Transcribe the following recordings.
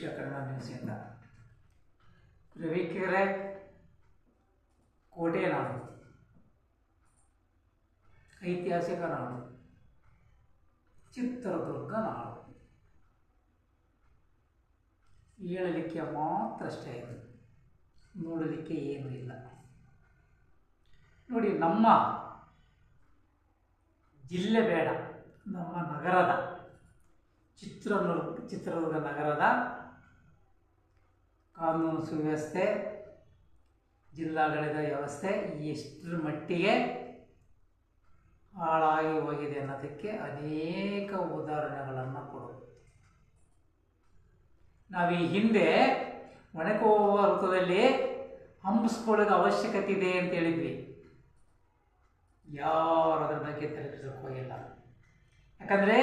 ವೀಕ್ಷಕ ಕನ್ನಡ ವೀಕ್ಷಕರೇ ಕೋಟೆ ನಾಡು ಐತಿಹಾಸಿಕ ನಾಡು ಚಿತ್ರದುರ್ಗ ನಾಡು ಹೇಳಲಿಕ್ಕೆ ಮಾತ್ರ ಅಷ್ಟೇ ಇದು ನೋಡಲಿಕ್ಕೆ ಏನೂ ಇಲ್ಲ ನೋಡಿ ನಮ್ಮ ಜಿಲ್ಲೆ ಬೇಡ, ನಮ್ಮ ನಗರದ ಚಿತ್ರದುರ್ಗ ಚಿತ್ರದುರ್ಗ ನಗರದ ಕಾನೂನು ಸುವ್ಯವಸ್ಥೆ, ಜಿಲ್ಲಾಡಳಿತ ವ್ಯವಸ್ಥೆ ಎಷ್ಟರ ಮಟ್ಟಿಗೆ ಹಾಳಾಗಿ ಹೋಗಿದೆ ಅನ್ನೋದಕ್ಕೆ ಅನೇಕ ಉದಾಹರಣೆಗಳನ್ನು ಕೊಡು. ನಾವು ಈ ಹಿಂದೆ ಒಣಕೋವ ವೃತ್ತದಲ್ಲಿ ಹಂಪಿಸ್ಕೊಳ್ಳೋದು ಅವಶ್ಯಕತೆ ಇದೆ ಅಂತ ಹೇಳಿದ್ವಿ. ಯಾರು ಅದರ ಬಗ್ಗೆ ತಲುಪಿಸೋಕೆ ಹೋಗಿಲ್ಲ. ಯಾಕಂದರೆ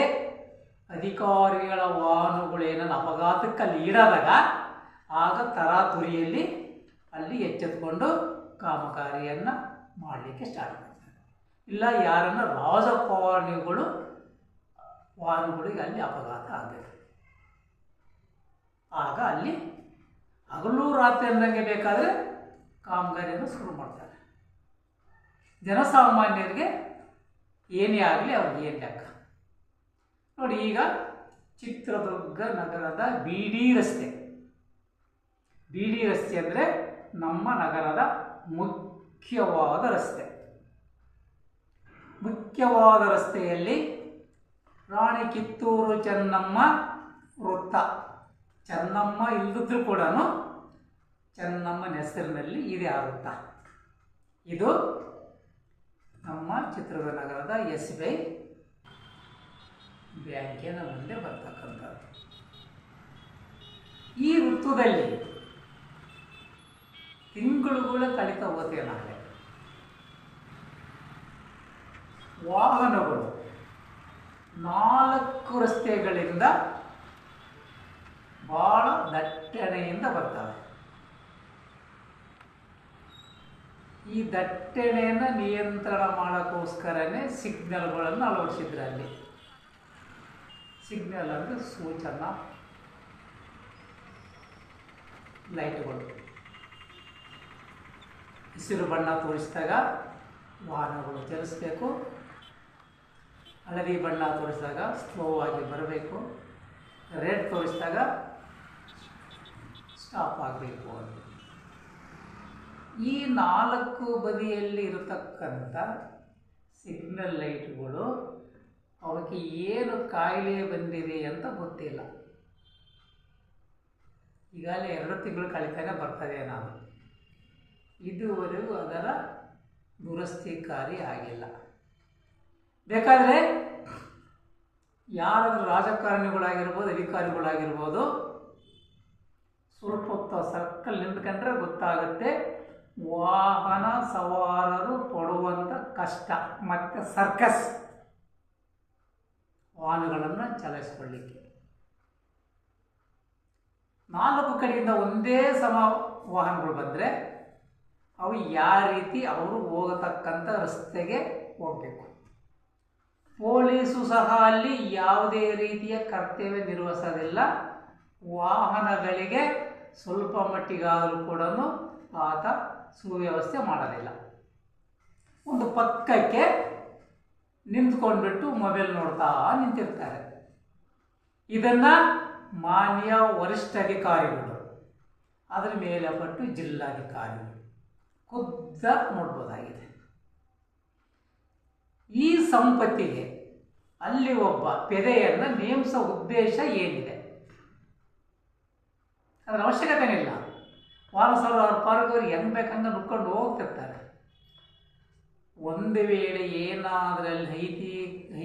ಅಧಿಕಾರಿಗಳ ವಾಹನಗಳು ಏನನ್ನ ಅಪಘಾತಕ್ಕೆ ಅಲ್ಲಿ ಈಡಾದಾಗ ಆಗ ತರಾತುರಿಯಲ್ಲಿ ಅಲ್ಲಿ ಎಚ್ಚೆತ್ಕೊಂಡು ಕಾಮಗಾರಿಯನ್ನು ಮಾಡಲಿಕ್ಕೆ ಸ್ಟಾರ್ಟ್ ಮಾಡ್ತಾರೆ. ಇಲ್ಲ, ಯಾರನ್ನು ರಾಜಪವಾಣಿಗಳು ವಾಹನಗಳಿಗೆ ಅಲ್ಲಿ ಅಪಘಾತ ಆಗಬೇಕು. ಆಗ ಅಲ್ಲಿ ಹಗಲು ರಾತ್ರಿ ಅಂದಂಗೆ ಬೇಕಾದರೆ ಕಾಮಗಾರಿಯನ್ನು ಶುರು ಮಾಡ್ತಾರೆ. ಜನಸಾಮಾನ್ಯರಿಗೆ ಏನೇ ಆಗಲಿ ಅವ್ರಿಗೆ ಏನು ಲೆಕ್ಕ. ನೋಡಿ, ಈಗ ಚಿತ್ರದುರ್ಗ ನಗರದ ಬಿ ಡಿ ರಸ್ತೆ. ಬಿ ಡಿ ರಸ್ತೆ ಅಂದರೆ ನಮ್ಮ ನಗರದ ಮುಖ್ಯವಾದ ರಸ್ತೆ. ಮುಖ್ಯವಾದ ರಸ್ತೆಯಲ್ಲಿ ರಾಣಿ ಕಿತ್ತೂರು ಚೆನ್ನಮ್ಮ ವೃತ್ತ. ಚೆನ್ನಮ್ಮ ಇಲ್ಲದಿದ್ರೂ ಕೂಡ ಚೆನ್ನಮ್ಮನ ಹೆಸರಿನಲ್ಲಿ ಇದೆ ಆ ವೃತ್ತ. ಇದು ನಮ್ಮ ಚಿತ್ರದುರ್ಗ ನಗರದ ಎಸ್ ಬಿ ಐ ಬ್ಯಾಂಕಿನ ಮುಂದೆ ಬರ್ತಕ್ಕಂಥದ್ದು. ಈ ಋತುದಲ್ಲಿ ಕೂಡ ಕಳೀತಾ ಹೋಗ್ತೇವೆ ನಾಳೆ. ವಾಹನಗಳು ನಾಲ್ಕು ರಸ್ತೆಗಳಿಂದ ಬಹಳ ದಟ್ಟಣೆಯಿಂದ ಬರ್ತವೆ. ಈ ದಟ್ಟಣೆಯನ್ನು ನಿಯಂತ್ರಣ ಮಾಡೋಕ್ಕೋಸ್ಕರನೇ ಸಿಗ್ನಲ್ಗಳನ್ನು ಅಳವಡಿಸಿದ್ರೆ ಅಲ್ಲಿ. ಸಿಗ್ನಲ್ ಅಂದರೆ ಸೂಚನಾ ಲೈಟ್ಗಳು. ಹಸಿರು ಬಣ್ಣ ತೋರಿಸಿದಾಗ ವಾಹನಗಳು ಚಲಿಸಬೇಕು. ಹಳದಿ ಬಣ್ಣ ತೋರಿಸಿದಾಗ ಸ್ಲೋ ಆಗಿ ಬರಬೇಕು. ರೆಡ್ ತೋರಿಸಿದಾಗ ಸ್ಟಾಪ್ ಆಗಬೇಕು ಅಂತ. ಈ ನಾಲ್ಕು ಬದಿಯಲ್ಲಿ ಇರತಕ್ಕಂಥ ಸಿಗ್ನಲ್ ಲೈಟ್ಗಳು ಅವಕ್ಕೆ ಏನು ಕಾಯಿಲೆ ಬಂದಿದೆ ಅಂತ ಗೊತ್ತಿಲ್ಲ. ಈಗಾಗಲೇ ಎರಡು ತಿಂಗಳು ಕಳಿತಾನೆ ಬರ್ತದೆ ನಾನು. ಇದುವರೆಗೂ ಅದರ ದುರಸ್ತಿ ಕಾರ್ಯ ಆಗಿಲ್ಲ. ಬೇಕಾದರೆ ಯಾರಾದರೂ ರಾಜಕಾರಣಿಗಳಾಗಿರ್ಬೋದು, ಅಧಿಕಾರಿಗಳಾಗಿರ್ಬೋದು, ಸ್ವಲ್ಪ ಹೊತ್ತು ಸರ್ಕಲ್ ನಿಂತ್ಕೊಂಡ್ರೆ ಗೊತ್ತಾಗುತ್ತೆ, ವಾಹನ ಸವಾರರು ಪಡುವಂಥ ಕಷ್ಟ, ಮತ್ತು ಸರ್ಕಸ್ ವಾಹನಗಳನ್ನು ಚಲಾಯಿಸ್ಕೊಳ್ಳಿಕ್ಕೆ. ನಾಲ್ಕು ಕಡೆಯಿಂದ ಒಂದೇ ಸಮ ವಾಹನಗಳು ಬಂದರೆ ಅವು ಯಾವ ರೀತಿ ಅವರು ಹೋಗತಕ್ಕಂಥ ರಸ್ತೆಗೆ ಹೋಗಬೇಕು. ಪೊಲೀಸು ಸಹ ಅಲ್ಲಿ ಯಾವುದೇ ರೀತಿಯ ಕರ್ತವ್ಯ ನಿರ್ವಹಿಸೋದಿಲ್ಲ. ವಾಹನಗಳಿಗೆ ಸ್ವಲ್ಪ ಮಟ್ಟಿಗಾದರೂ ಕೂಡ ಆತ ಸುವ್ಯವಸ್ಥೆ ಮಾಡೋದಿಲ್ಲ ಒಂದು ಪಕ್ಕಕ್ಕೆ ನಿಂತ್ಕೊಂಡ್ಬಿಟ್ಟು ಮೊಬೈಲ್ ನೋಡ್ತಾ ನಿಂತಿರ್ತಾರೆ. ಇದನ್ನು ಮಾನ್ಯ ವರಿಷ್ಠ ಅಧಿಕಾರಿಗಳು, ಅದರ ಮೇಲೆ ಪಟ್ಟು ಜಿಲ್ಲಾಧಿಕಾರಿಗಳು. ಖುದ್ದ ನೋಡ್ಬೋದಾಗಿದೆ. ಈ ಸಂಪತ್ತಿಗೆ ಅಲ್ಲಿ ಒಬ್ಬ ಪೆದೆಯನ್ನು ನೇಮಿಸೋ ಉದ್ದೇಶ ಏನಿದೆ? ಅದರ ಅವಶ್ಯಕತೆ ಇಲ್ಲ ಸಾವಿರ ಅವ್ರ ಪಾರ್ಗವ್ರು ಹೆಂಗೆ ಬೇಕಂಗ ನುಕ್ಕೊಂಡು ಹೋಗ್ತಿರ್ತಾರೆ. ಒಂದು ವೇಳೆ ಏನಾದ್ರಲ್ಲಿ ಐತಿ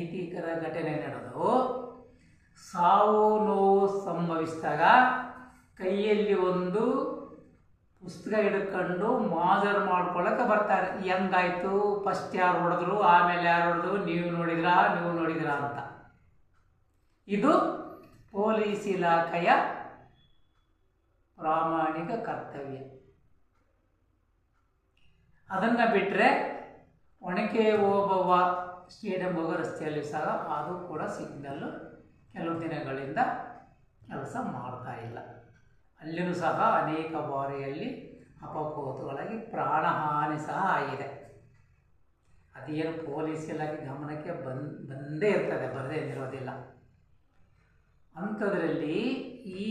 ಐತಿಕರ ಘಟನೆ ನಡೆದು ಪುಸ್ತಕ ಹಿಡ್ಕೊಂಡು ಮಾಜರ್ ಮಾಡ್ಕೊಳಕ್ಕೆ ಬರ್ತಾರೆ. ಹೆಂಗಾಯ್ತು? ಫಸ್ಟ್ ಯಾರು ಹೊಡೆದ್ರು? ಆಮೇಲೆ ಯಾರು ಹೊಡೆದ್ರು? ನೀವು ನೋಡಿದ್ರಾ? ನೀವು ನೋಡಿದ್ರಾ ಅಂತ. ಇದು ಪೊಲೀಸ್ ಇಲಾಖೆಯ ಪ್ರಾಮಾಣಿಕ ಕರ್ತವ್ಯ. ಅದನ್ನು ಬಿಟ್ಟರೆ ಒಣಕೆ ಓಬವ್ವ ಸ್ಟೇಡಿಯಂ ಹೋಗೋ ರಸ್ತೆಯಲ್ಲಿ ಸಹ ಅದು ಕೂಡ ಸಿಗ್ನಲ್ಲು ಕೆಲವು ದಿನಗಳಿಂದ ಕೆಲಸ ಮಾಡ್ತಾ ಇಲ್ಲ. ಅಲ್ಲಿಯೂ ಸಹ ಅನೇಕ ಬಾರಿಯಲ್ಲಿ ಅಪಘಾತಗಳಾಗಿ ಪ್ರಾಣಹಾನಿ ಸಹ ಆಗಿದೆ. ಅದೇನು ಪೊಲೀಸ್ ಇಲಾಖೆ ಗಮನಕ್ಕೆ ಬಂದ್, ಬಂದೇ ಇರ್ತದೆ, ಬರದೇ ಇರೋದಿಲ್ಲ. ಅಂಥದ್ರಲ್ಲಿ ಈ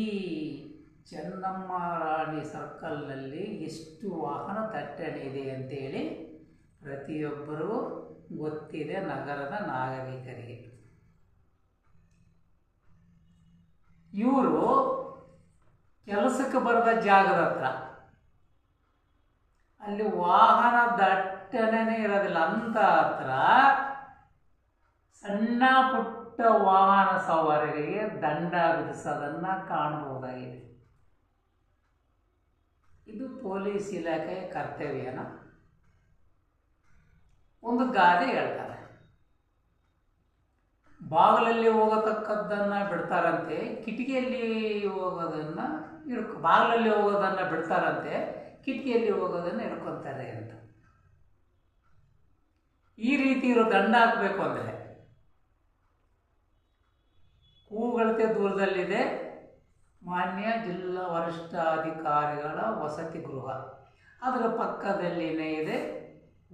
ಚೆನ್ನಮ್ಮ ರಾಣಿ ಸರ್ಕಲ್ನಲ್ಲಿ ಎಷ್ಟು ವಾಹನ ದಟ್ಟಣೆ ಇದೆ ಅಂತೇಳಿ ಪ್ರತಿಯೊಬ್ಬರೂ ಗೊತ್ತಿದೆ ನಗರದ ನಾಗರಿಕರಿಗೆ. ಇವರು ಕೆಲಸಕ್ಕೆ ಬರದ ಜಾಗದ ಹತ್ರ. ಅಲ್ಲಿ ವಾಹನ ದಟ್ಟಣೆನೇ ಇರೋದಿಲ್ಲ. ಅಂತ ಹತ್ರ ಸಣ್ಣ ಪುಟ್ಟ ವಾಹನ ಸವಾರರಿಗೆ ದಂಡ ವಿಧಿಸೋದನ್ನ ಕಾಣಬಹುದಾಗಿದೆ ಇದು ಪೊಲೀಸ್ ಇಲಾಖೆಯ ಕರ್ತವ್ಯನ. ಒಂದು ಗಾದೆ ಹೇಳ್ತಾರೆ. ಬಾಗಿಲಲ್ಲಿ ಹೋಗತಕ್ಕದ್ದನ್ನ ಬಿಡ್ತಾರಂತೆ, ಕಿಟಕಿಯಲ್ಲಿ ಹೋಗೋದನ್ನ ಇಡ್ಕೊ ಬಾಗಿಲಲ್ಲಿ ಹೋಗೋದನ್ನ ಬಿಡ್ತಾರಂತೆ, ಕಿಟಕಿಯಲ್ಲಿ ಹೋಗೋದನ್ನ ಹಿಡ್ಕೊತಾರೆ ಅಂತ. ಈ ರೀತಿ ಇರೋ ದಂಡ ಹಾಕಬೇಕು ಅಂದರೆ, ಕೂಗಳತೆ ದೂರದಲ್ಲಿದೆ, ಮಾನ್ಯ ಜಿಲ್ಲಾ ವರಿಷ್ಠಾಧಿಕಾರಿಗಳ ವಸತಿ ಗೃಹ. ಅದರ ಪಕ್ಕದಲ್ಲಿನೇ ಇದೆ,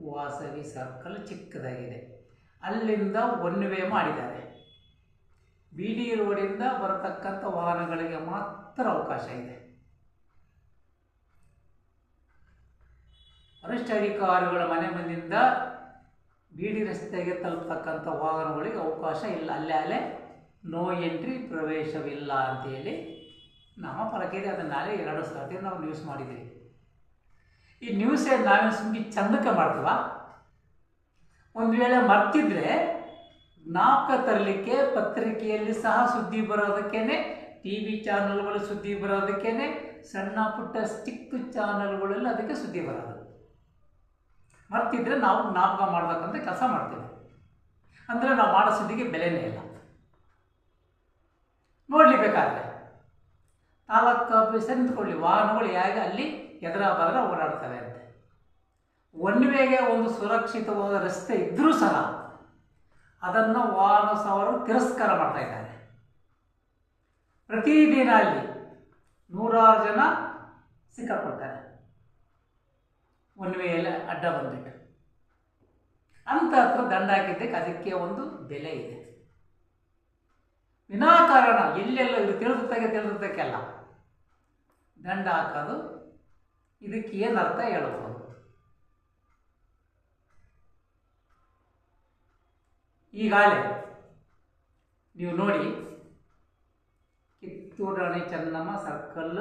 ವಾಸವಿ ಸರ್ಕಲ್ ಚಿಕ್ಕದಾಗಿದೆ. ಅಲ್ಲಿಂದ ಒನ್ ವೇ ಮಾಡಿದ್ದಾರೆ. ಬಿ ಡಿ ರೋಡಿಂದ ಬರತಕ್ಕಂಥ ವಾಹನಗಳಿಗೆ ಮಾತ್ರ ಅವಕಾಶ ಇದೆ. ವರಿಷ್ಠಾಧಿಕಾರಿಗಳ ಮನೆ ಮುಂದಿನಿಂದ ಬೀಡಿ ರಸ್ತೆಗೆ ತಲುಪತಕ್ಕಂಥ ವಾಹನಗಳಿಗೆ ಅವಕಾಶ ಇಲ್ಲ. ಅಲ್ಲೇ ಅಲ್ಲೇ ನೋ ಎಂಟ್ರಿ ಪ್ರವೇಶವಿಲ್ಲ ಅಂತೇಳಿ ನಮ್ಮ ಇದೆ ನಾಳೆ ಎರಡು ಸರ್ತಿ ನಾವು ನ್ಯೂಸ್ ಮಾಡಿದ್ದೀವಿ. ಈ ನ್ಯೂಸೇ ನಾವೇ ಸುಮ್ಮನೆ ಚಂದಕ್ಕೆ ಮಾಡ್ತೀವ? ಒಂದು ವೇಳೆ ಮರ್ತಿದ್ರೆ ಜ್ಞಾಪಕ ತರಲಿಕ್ಕೆ ಪತ್ರಿಕೆಯಲ್ಲಿ ಸಹ ಸುದ್ದಿ ಬರೋದಕ್ಕೇನೆ ಟಿ ವಿ ಚಾನಲ್ಗಳು ಸುದ್ದಿ ಬರೋದಕ್ಕೇನೆ, ಸಣ್ಣ ಪುಟ್ಟ ಸ್ಟಿಕ್ ಚಾನಲ್ಗಳಲ್ಲಿ ಅದಕ್ಕೆ ಸುದ್ದಿ ಬರೋದು. ಮರ್ತಿದ್ರೆ ನಾವು ಜ್ಞಾಪಕ ಮಾಡ್ಬೇಕಂತ ಕೆಲಸ ಮಾಡ್ತೇವೆ. ಅಂದರೆ ನಾವು ಮಾಡೋ ಸುದ್ದಿಗೆ ಬೆಲೆನೇ ಇಲ್ಲ. ನೋಡಲಿ ಬೇಕಾದ್ರೆ ತಾಲೂಕು ಆಫೀಸರ್ ನಿಂತ್ಕೊಳ್ಳಿ, ವಾಹನಗಳು ಹೇಗೆ ಅಲ್ಲಿ ಎದುರ ಬದರ ಓಡಾಡ್ತವೆ ಅಂತೆ. ಒನ್ ವೇಗೆ ಒಂದು ಸುರಕ್ಷಿತವಾದ ರಸ್ತೆ ಇದ್ದರೂ ಸಹ ಅದನ್ನು ವಾಹನ ಸವಾರರು ತಿರಸ್ಕಾರ ಮಾಡ್ತಾ ಇದ್ದಾರೆ. ಪ್ರತಿದಿನ ಅಲ್ಲಿ ನೂರಾರು ಜನ ಸಿಕ್ಕಾಕೊಳ್ತಾರೆ. ಒನ್ ವೇಯಲ್ಲಿ ಅಡ್ಡ ಬಂದ್ಬಿಟ್ಟು. ಅಂತ ಹತ್ರ ದಂಡ ಹಾಕಿದ್ದಕ್ಕೆ ಅದಕ್ಕೆ ಒಂದು ಬೆಲೆ ಇದೆ. ವಿನಾಕಾರಣ ಎಲ್ಲೆಲ್ಲ ಇದು ತಿಳಿದಕ್ಕೆ ತಿಳಿದಕ್ಕೆಲ್ಲ ದಂಡ ಹಾಕೋದು ಇದಕ್ಕೆ ಏನರ್ಥ ಅರ್ಥ ಈಗಾಗಲೇ ನೀವು ನೋಡಿ ಕಿತ್ತೂರು ರಾಣಿ ಚೆನ್ನಮ್ಮ ಸರ್ಕಲ್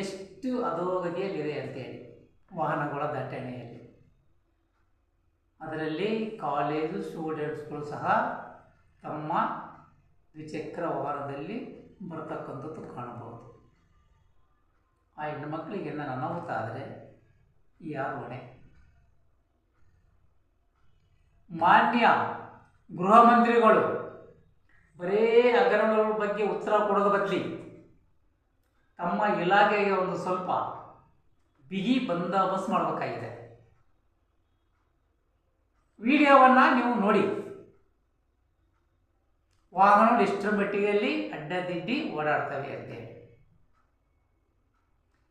ಎಷ್ಟು ಅಧೋಗತಿಯಲ್ಲಿದೆ ಅಂತೇಳಿ, ವಾಹನಗಳ ದಟ್ಟಣೆಯಲ್ಲಿ. ಅದರಲ್ಲಿ ಕಾಲೇಜು ಸ್ಟೂಡೆಂಟ್ಸ್ಗಳು ಸಹ ತಮ್ಮ ದ್ವಿಚಕ್ರ ವಾಹನದಲ್ಲಿ ಬರತಕ್ಕಂಥದ್ದು ಕಾಣಬಹುದು. ಆ ಹೆಣ್ಣುಮಕ್ಕಳಿಗೆ ನನ್ನ ಅನಾಹುತ ಆದರೆ ಯಾರು ಹೊಣೆ ಮಾನ್ಯ ಗೃಹ ಮಂತ್ರಿಗಳು ಬರೇ ಹಗರಣಗಳ ಬಗ್ಗೆ ಉತ್ತರ ಕೊಡೋದ ಬದಲಿ ತಮ್ಮ ಇಲಾಖೆಗೆ ಒಂದು ಸ್ವಲ್ಪ ಬಿಗಿ ಬಂದೋಬಸ್ತ್ ಮಾಡಬೇಕಾಗಿದೆ. ವಿಡಿಯೋವನ್ನು ನೀವು ನೋಡಿ. ವಾಹನಗಳು ಎಷ್ಟರ ಮಟ್ಟಿಗೆಯಲ್ಲಿ ಅಡ್ಡದಿಡ್ಡಿ ಓಡಾಡ್ತವೆ ಅಂತೇಳಿ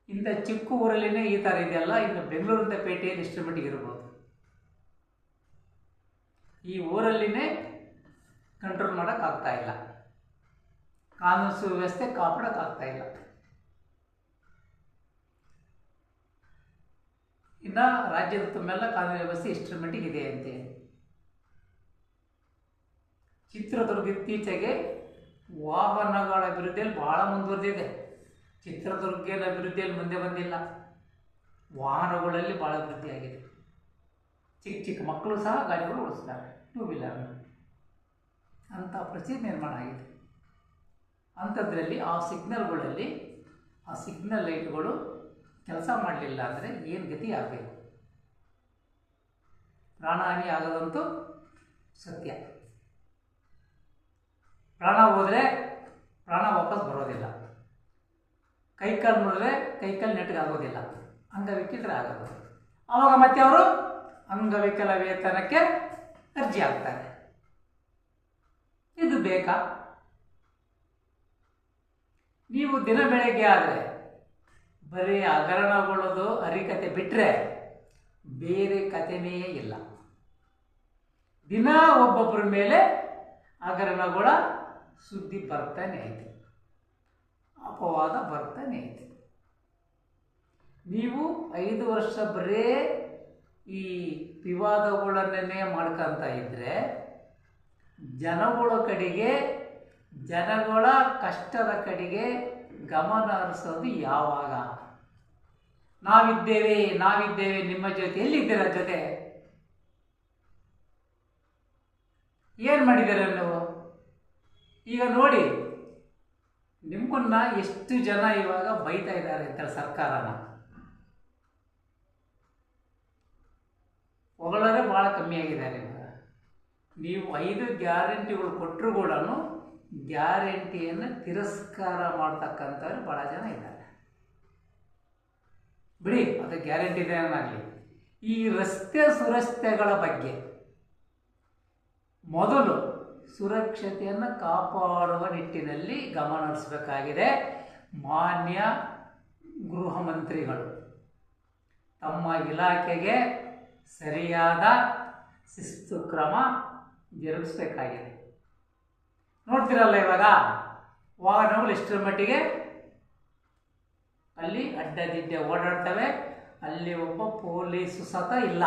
ಇಂಥ ಚಿಕ್ಕ ಊರಲ್ಲಿನೇ ಈ ಥರ ಇದೆಯಲ್ಲ, ಇನ್ನು ಬೆಂಗಳೂರಿನ ಪೇಟೆಯಲ್ಲಿ ಎಷ್ಟರ ಮಟ್ಟಿಗೆ ಇರ್ಬೋದು? ಈ ಊರಲ್ಲಿನೇ ಕಂಟ್ರೋಲ್ ಮಾಡೋಕ್ಕಾಗ್ತಾ ಇಲ್ಲ. ಕಾನೂನು ಸುವ್ಯವಸ್ಥೆ ಕಾಪಾಡೋಕ್ಕಾಗ್ತಾ ಇಲ್ಲ. ಇನ್ನು ರಾಜ್ಯದ ತುಂಬೆಲ್ಲ ಕಾನೂನು ವ್ಯವಸ್ಥೆ ಇಷ್ಟರ ಮಟ್ಟಿಗೆ ಇದೆ ಅಂತೆ. ಚಿತ್ರದುರ್ಗ ಇತ್ತೀಚೆಗೆ ವಾಹನಗಳ ಅಭಿವೃದ್ಧಿಯಲ್ಲಿ ಬಹಳ ಮುಂದುವರೆದಿದೆ. ಚಿತ್ರದುರ್ಗದ ಅಭಿವೃದ್ಧಿಯಲ್ಲಿ ಮುಂದೆ ಬಂದಿಲ್ಲ. ವಾಹನಗಳಲ್ಲಿ ಭಾಳ ಅಭಿವೃದ್ಧಿ ಆಗಿದೆ ಚಿಕ್ಕ ಚಿಕ್ಕ ಮಕ್ಕಳು ಸಹ ಗಾಡಿಗಳು ಓಡಿಸ್ತಾರೆ ಟೂ ವೀಲರ್ ಅಂಥ ಪರಿಸ್ಥಿತಿ ನಿರ್ಮಾಣ ಆಗಿದೆ. ಅಂಥದ್ರಲ್ಲಿ ಆ ಸಿಗ್ನಲ್ಗಳಲ್ಲಿ ಆ ಸಿಗ್ನಲ್ ಲೈಟ್ಗಳು ಕೆಲಸ ಮಾಡಲಿಲ್ಲ ಅಂದರೆ ಏನು ಗತಿ ಆಗಬೇಕು? ಪ್ರಾಣಹಾನಿ ಆಗೋದಂತೂ ಸತ್ಯ. ಪ್ರಾಣ ಹೋದರೆ ಪ್ರಾಣ ವಾಪಸ್ ಬರೋದಿಲ್ಲ. ಕೈಕಾಲು ಮುರಿದ್ರೆ ಆಗೋದಿಲ್ಲ. ಅಂಗವಿಕಲರೇ ಆಗೋದು. ಆವಾಗ ಮತ್ತೆ ಅವರು ಅಂಗವಿಕಲ ವೇತನಕ್ಕೆ ಅರ್ಜಿ ಹಾಕ್ತಾರೆ ಇದು ಬೇಕಾ? ನೀವು ದಿನ ಬೆಳಗ್ಗೆ ಆದರೆ ಬರೀ ಹಗರಣಗೊಳ್ಳೋದು ಅರಿಕತೆ ಬಿಟ್ಟರೆ ಬೇರೆ ಕಥೆನೇ ಇಲ್ಲ. ದಿನ ಒಬ್ಬೊಬ್ಬರ ಮೇಲೆ ಹಗರಣಗಳ ಸುದ್ದಿ ಬರ್ತಾನೆ ಐತೆ. ಅಪವಾದ ಬರ್ತಾನೆ ಐತೆ. ನೀವು ಐದು ವರ್ಷ ಬರೇ ಈ ವಿವಾದಗಳನ್ನೇ ಮಾಡ್ಕೊಂತ ಇದ್ದರೆ ಜನಗಳ ಕಡೆಗೆ, ಜನಗಳ ಕಷ್ಟದ ಕಡೆಗೆ ಗಮನ ಹರಿಸೋದು ಯಾವಾಗ? ನಾವಿದ್ದೇವೆ ನಾವಿದ್ದೇವೆ, ನಿಮ್ಮ ಜೊತೆ, ಎಲ್ಲಿದ್ದೀರ ಜೊತೆ? ಏನು ಮಾಡಿದ್ದೀರ ನೀವು? ಈಗ ನೋಡಿ ನಿಮ್ಮನ್ನ ಎಷ್ಟು ಜನ ಇವಾಗ ಬೈತಾ ಇದ್ದಾರೆ ಅಂತ ಸರ್ಕಾರನ. ಹೊಗಳರೆ ಭಾಳ ಕಮ್ಮಿ ಆಗಿದ್ದಾರೆ ನೀವು ಐದು ಗ್ಯಾರಂಟಿಗಳು ಕೊಟ್ಟರು ಕೂಡ ಗ್ಯಾರಂಟಿಯನ್ನು ತಿರಸ್ಕಾರ ಮಾಡ್ತಕ್ಕಂಥವ್ರು ಭಾಳ ಜನ ಇದ್ದಾರೆ. ಬಿಡಿ, ಅದು ಗ್ಯಾರಂಟಿ ಏನಾಗಲಿ ಈ ರಸ್ತೆ ಸುರಸ್ತೆಗಳ ಬಗ್ಗೆ ಮೊದಲು ಸುರಕ್ಷತೆಯನ್ನು ಕಾಪಾಡುವ ನಿಟ್ಟಿನಲ್ಲಿ ಗಮನ ಹರಿಸಬೇಕಾಗಿದೆ. ಮಾನ್ಯ ಗೃಹ ಮಂತ್ರಿಗಳು, ತಮ್ಮ ಇಲಾಖೆಗೆ ಸರಿಯಾದ ಶಿಸ್ತು ಕ್ರಮ ಜರುಗಿಸ್ಬೇಕಾಗಿದೆ. ನೋಡ್ತಿರಲ್ಲ ಇವಾಗ ವಾಹನಗಳು ಎಷ್ಟರ ಮಟ್ಟಿಗೆ? ಅಲ್ಲಿ ಅಡ್ಡದಿಡ್ಡೆ ಓಡಾಡ್ತವೆ, ಅಲ್ಲಿ ಒಬ್ಬ ಪೊಲೀಸು ಸತ ಇಲ್ಲ.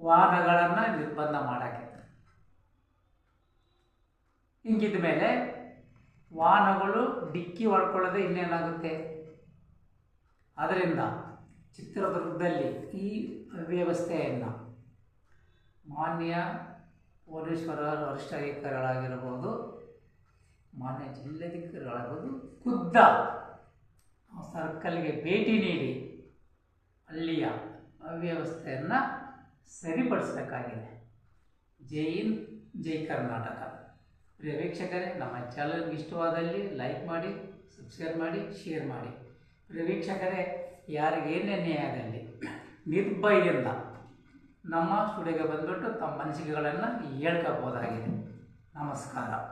ವಾಹನಗಳನ್ನು ನಿರ್ಬಂಧ ಮಾಡೋಕ್ಕೆ. ಹಿಂಗಿದ ಮೇಲೆ ವಾಹನಗಳು ಡಿಕ್ಕಿ ಹೊಡ್ಕೊಳ್ಳೋದೆ ಇನ್ನೇನಾಗುತ್ತೆ? ಅದರಿಂದ ಚಿತ್ರದುರ್ಗದಲ್ಲಿ ಈ ವ್ಯವಸ್ಥೆಯನ್ನು ಮಾನ್ಯ ಪೊಲೀಸರ ವರಿಷ್ಠಾಧಿಕಾರಿಗಳಾಗಿರ್ಬೋದು ಮಾನ್ಯ ಜಿಲ್ಲಾಧಿಕಾರಿಗಳಾಗ್ಬೋದು ಖುದ್ದ ಸರ್ಕಲ್ಗೆ ಭೇಟಿ ನೀಡಿ ಅಲ್ಲಿಯ ಅವ್ಯವಸ್ಥೆಯನ್ನು ಸರಿಪಡಿಸಬೇಕಾಗಿದೆ. ಜೈ ಇನ್ ಜೈ ಕರ್ನಾಟಕ. ಪ್ರಿಯ ವೀಕ್ಷಕರೇ, ನಮ್ಮ ಚಾನಲ್ಗೆ ಇಷ್ಟವಾದಲ್ಲಿ ಲೈಕ್ ಮಾಡಿ ಸಬ್ಸ್ಕ್ರೈಬ್ ಮಾಡಿ ಶೇರ್ ಮಾಡಿ. ಪ್ರಿಯ ವೀಕ್ಷಕರೇ, ಯಾರಿಗೇನೇ ನ್ಯಾಯದಲ್ಲಿ ನಿರ್ಭಯದಿಂದ ನಮ್ಮ ಸ್ಟುಡಿಯೋಗೆ ಬಂದುಬಿಟ್ಟು ತಮ್ಮ ಅನಿಸಿಕೆಗಳನ್ನು ಹೇಳ್ಕೋಬೋದಾಗಿದೆ. ನಮಸ್ಕಾರ.